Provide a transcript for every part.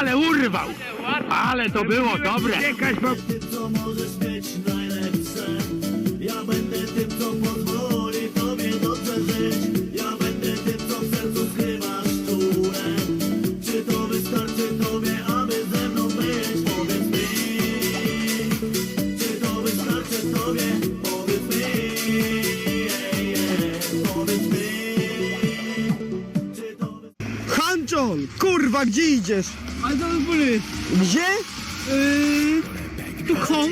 Ale urwał! Ale to było dobre! Ty co możesz mieć najlepsze Ja będę tym co pozwoli tobie dobrze żyć Ja będę tym co w sercu skrywasz czule Czy to wystarczy tobie aby ze mną być? Powiedz mi Czy to wystarczy tobie? Powiedz mi ej, ej, Powiedz mi Czy to wystarczy Hanczon! Kurwa, gdzie idziesz? Ale to były. Gdzie? Yy, tu kom.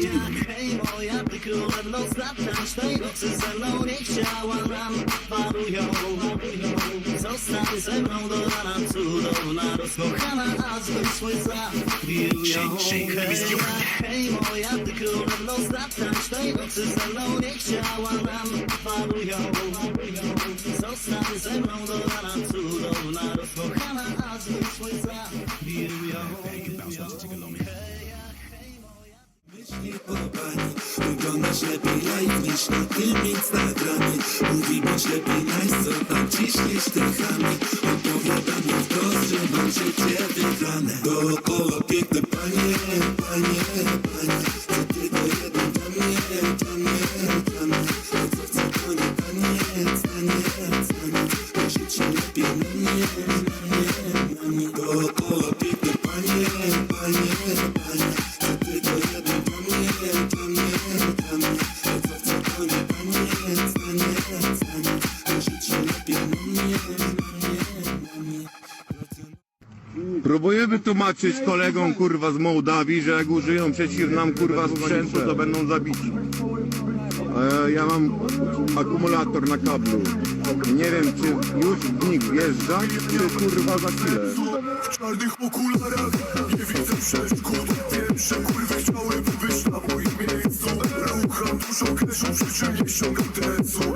Hej królewno Zlatasz tej nocy ze mną nie chciała nam Warują, Zostań ze mną do rana Cudowna, rozkochana A zmysły zawirują Hej, hej moja ty królewno Zlatasz tej nocy ze mną nie chciała nam Warują, Zostań ze mną do rana Cudowna, rozkochana A zmysły zawirują Wyglądasz lepiej live niż na tym Instagramie. Mówi bądź lepiej nice, co tam ciśniesz techami Odpowiada mi wprost, że mam życie wygrane. Dookoła piękne panie, panie, panie Próbujemy tłumaczyć kolegom kurwa z Mołdawii, że jak użyją przeciw nam kurwa sprzętu, to będą zabici. E, ja mam akumulator na kablu. Nie wiem czy już w nich wjeżdża, czy kurwa za chwilę. W czarnych okularach nie widzę przeszkód Wiem, że kurwy chciałyby być na moim miejscu Rucham dużo cashu, przy czym nie ściągam dresu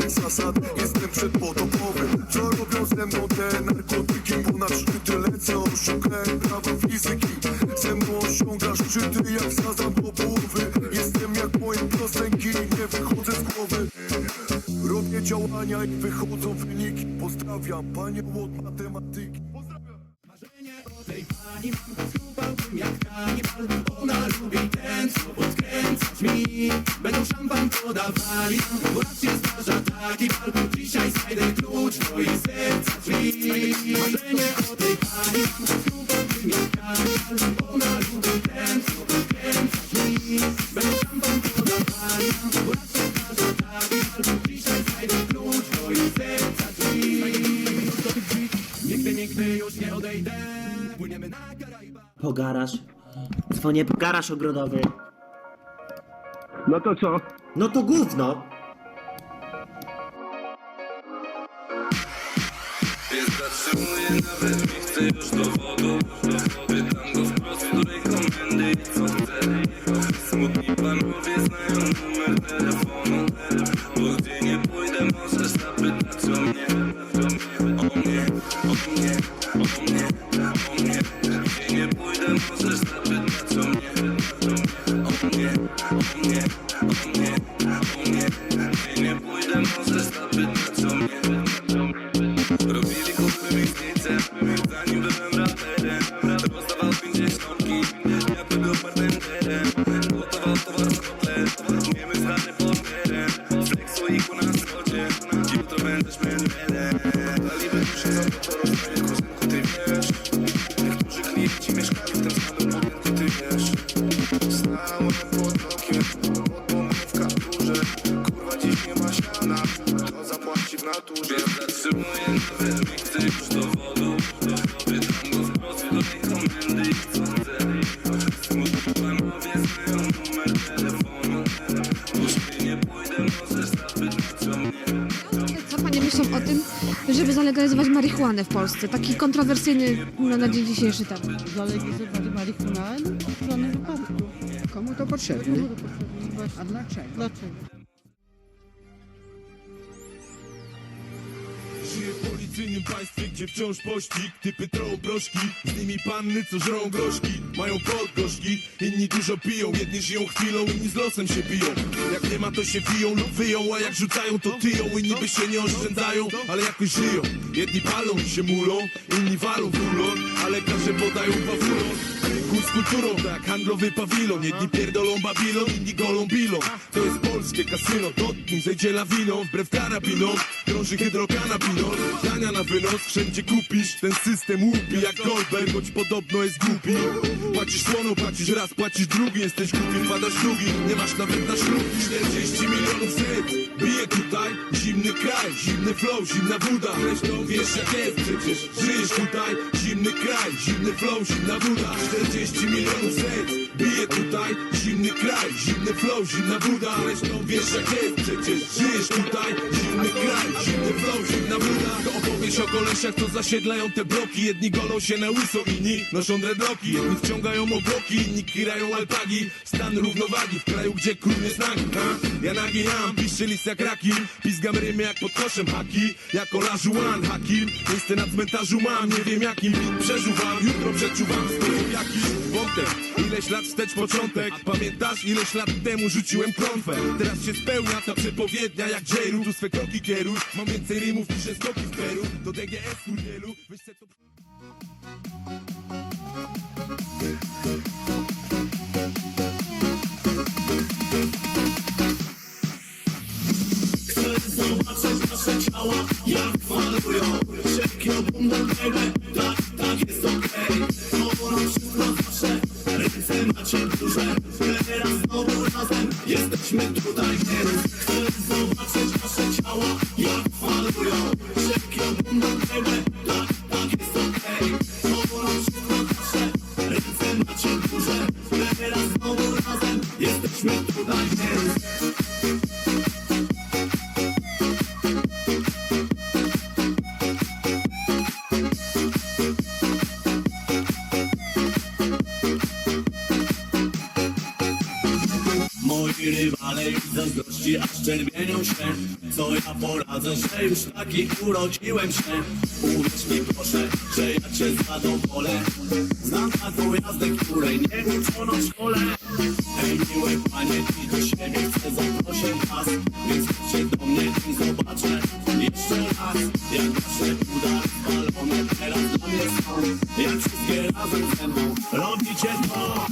Zasad, jestem przedpotopowy Co robią ze mną te narkotyki Ponad szczyty lecę, oszukałem prawa fizyki. Ze mną osiągasz szczyty jak sazam do połowy Jestem jak moje piosenki, nie wychodzę z głowy. Robię działania i wychodzą wyniki. Pozdrawiam panią od matematyki mi Będą szampan podawali. Bo raz się zdarza taki bal Dzisiaj znajdę klucz twojej serca drzwi. Marzenie o tej pani jak karniwal Ona lubi ten, co podkręcać mi Będą szampan podawali. Bo raz się zdarza taki bal Dzisiaj znajdę klucz twojej serca drzwi. Nigdy, nigdy już nie odejdę. Płyniemy na Karaibach Po garaż. Dzwonię po garaż ogrodowy. No to co? No to gówno. Nie zatrzymuję nawet, nie chcę już dowodu Pytam go wprost, której komendy i co chce Smutni panowie znają numer telefonu Bo gdzie nie pójdę możesz zapytać o mnie O mnie, o mnie, o mnie, o mnie Gdzie nie pójdę możesz zapytać o mnie jutro będziesz menelem Daliby duszę za to, co rozdaję kuzynku, ty wiesz żeby zalegalizować marihuanę w Polsce? Taki kontrowersyjny no, na dzień dzisiejszy temat. Zalegalizować marihuanę w żadnym wypadku. Komu to potrzebne? Komu to potrzebne? Właśnie. A dlaczego? Dlaczego? Policyjnym państwie, gdzie wciąż pościg Typy trołą proszki, z nimi panny, co żrą groszki Mają podgorzki, inni dużo piją Jedni żyją chwilą, inni z losem się biją. Jak nie ma to się wiją lub wyją A jak rzucają to tyją. Inni by się nie oszczędzają, ale jakoś żyją. Jedni palą się mulą, inni walą w ulon A lekarze podają wafulon Kurs z kulturą, tak handlowy pawilon Jedni pierdolą Babilon, inni golą bilą. To jest polskie kasyno, dotknij, zejdzie lawiną Wbrew karabinom, krąży hydrokanabinol Dania na wynos, wszędzie kupisz Ten system łupi jak Goldberg Choć podobno jest głupi Płacisz słono, płacisz raz, płacisz drugi Jesteś głupi, wpadasz drugi. Nie masz nawet na ślub 40 milionów zet Bije tutaj, zimny kraj Zimny flow, zimna woda. Zresztą wiesz jak jest przecież Żyjesz tutaj, zimny kraj Zimny flow, zimna woda. 40 milionów zet Bije tutaj, zimny kraj Zimny flow, zimna woda. Zresztą wiesz jak jest przecież Żyjesz tutaj, zimny kraj Zimny flow, zimna woda. To opowieść o kolesiach, co zasiedlają te bloki. Jedni golą się na łyso, inni noszą dreadlocki. Jedni wciągają obłoki, inni kirają alpagi. Stan równowagi w kraju, gdzie król jest nagi ha? Ja nagi mam, piszczy list jak rakim Pizgam rymy jak pod koszem haki. Jako lażuan hakim. Miejsce na cmentarzu mam, nie wiem jakim. Przeżuwam, jutro przeczuwam sposób jaki. Wątek, ileś lat wstecz początek. Pamiętasz ileś lat temu rzuciłem klątwę. Teraz się spełnia ta przepowiednia jak J-Ru Tu swe kroki kieruj, mam więcej rymów niż skoki w Peru. Do DGS kurwielu, weź Çek yolumdan beni i zazdrości aż czerwienią się Co ja poradzę, że już taki urodziłem się. Uwierz mi proszę, że ja cię zadowolę. Znam taką jazdę, której nie uczono w szkole Hej miłe panie, i do siebie chcę zaprosić was. Więc chodźcie do mnie i zobaczę jeszcze raz Jak nasze udary spalone teraz dla mnie są. Jak wszystkie razem ze mną robicie to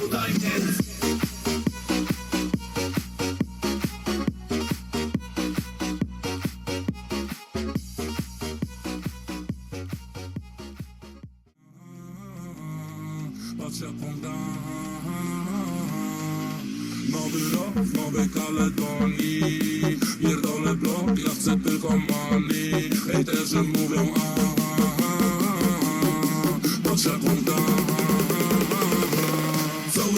tutaj więc Nowy rok, w Nowej Kaledonii Pierdolę blok, ja chcę tylko money. Hejterzy mówią a, a, a. Jak on da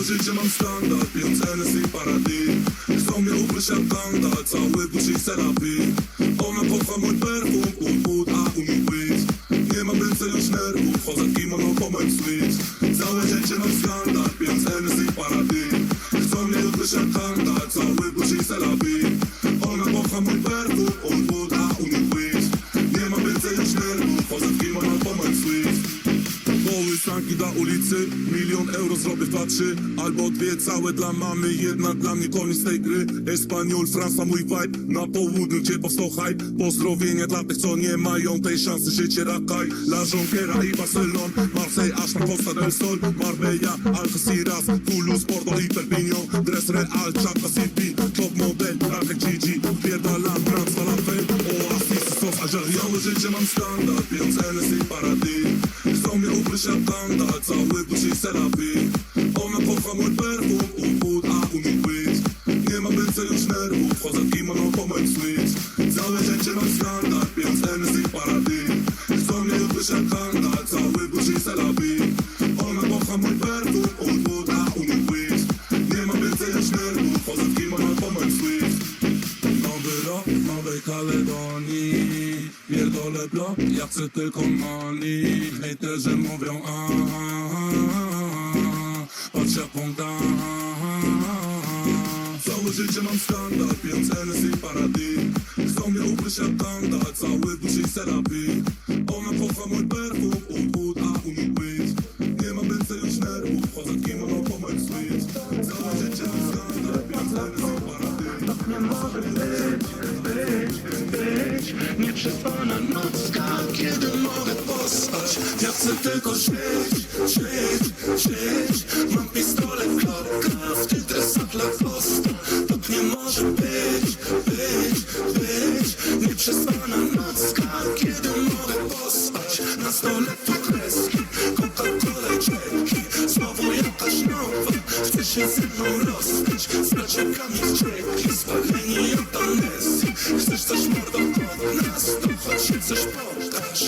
Całe życie mam standard, pijąc NSI Paradis Chcą mnie ugryźć jak kandal, cały Gucci Serapi Ona kocha mój perfum, ud, ud, a u nich być. Nie mam więcej już nerwów, chodzę w kimono po moim switch. Całe życie mam standard, pijąc NSI Paradis Chcą mnie ugryźć jak kandal, cały Gucci Serapi Ona kocha mój perfum, ud, ud, a u Kołysanki dla ulicy, milion euro zrobię w trzy Albo dwie całe dla mamy, jedna dla mnie koniec tej gry. Espaniol, Francja mój vibe, na południu gdzie powstał hype. Pozdrowienia dla tych co nie mają tej szansy, życie rakaj La Jonquera i Barcelon, Marseille aż Costa del Sol Marbella, Algeciras, Toulouse, Porto i Perpignan. Dres Real, Chapa City, top model, Ratek Gigi Pierdalam, Trans, Falafel, Oasis, sos, a Całe życie mam standard, więc NSI Paradis Chcą Chcą mnie ugryźć jak kanda, cały Gucci serapi Ona kocha mój perfum, ubud, a u nich być Nie ma więcej już nerwów, chodzę w kimono po moim switch. Całe życie mam skandal, więc NSI paradyn Chcą mnie ugryźć blok, ja chcę tylko money Hejterzy mówią a Patrz jak pąta Całe życie mam skandal, więc NSI paradis. Chcą mnie ugryźć jak kanda, cały Gucci serapi Ona kocha mój perfum, paradis Nieprzespana nocka, kiedy mogę pospać Ja chcę tylko żyć, żyć, żyć Mam pistolet klopka w tych dresach Lacosta Tak nie może być, być, być Nieprzespana nocka, kiedy mogę pospać Na stole tu kreski, Coca-Cola Znowu jakaś nowa, chce się ze mną rozstać. w Chcesz coś mordą nas, to chodź się coś pokaż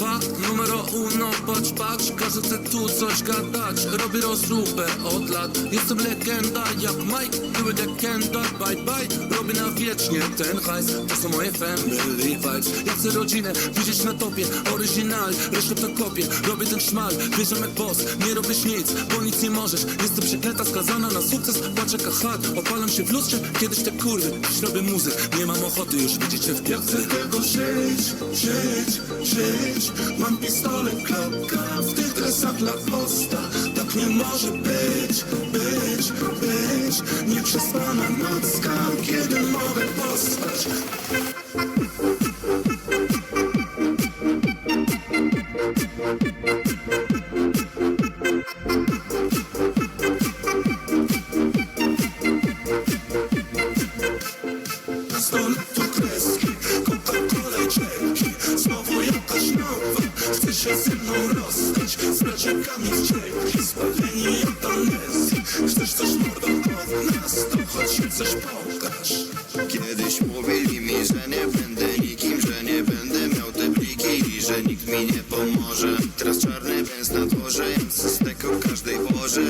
Ewa, numero uno, patrz, patrz Każdy chce tu coś gadać. Robię rozróbę od lat Jestem legenda jak Mike Były legenda, bye bye Robię na wiecznie ten hajs To są moje family vibes. Ja chcę rodzinę widzieć na topie Oryginal, resztę to kopię Robię ten szmal, wierzę jak boss Nie robisz nic, bo nic nie możesz. Jestem przeklęta, skazana na sukces Patrzę jak chat, opalam się w lustrze. Kiedyś te kurwy, dziś robię muzyk Nie mam ochoty już widzieć się w Ja chcę piątce tylko żyć, żyć, Mam pistolet, klapka w tych dresach Lacosta Tak nie może być, być, być. Nieprzespana nocka, kiedy mogę pospać mi nie pomoże. Teraz czarny bęc na dworze, jem z steku każdej porze,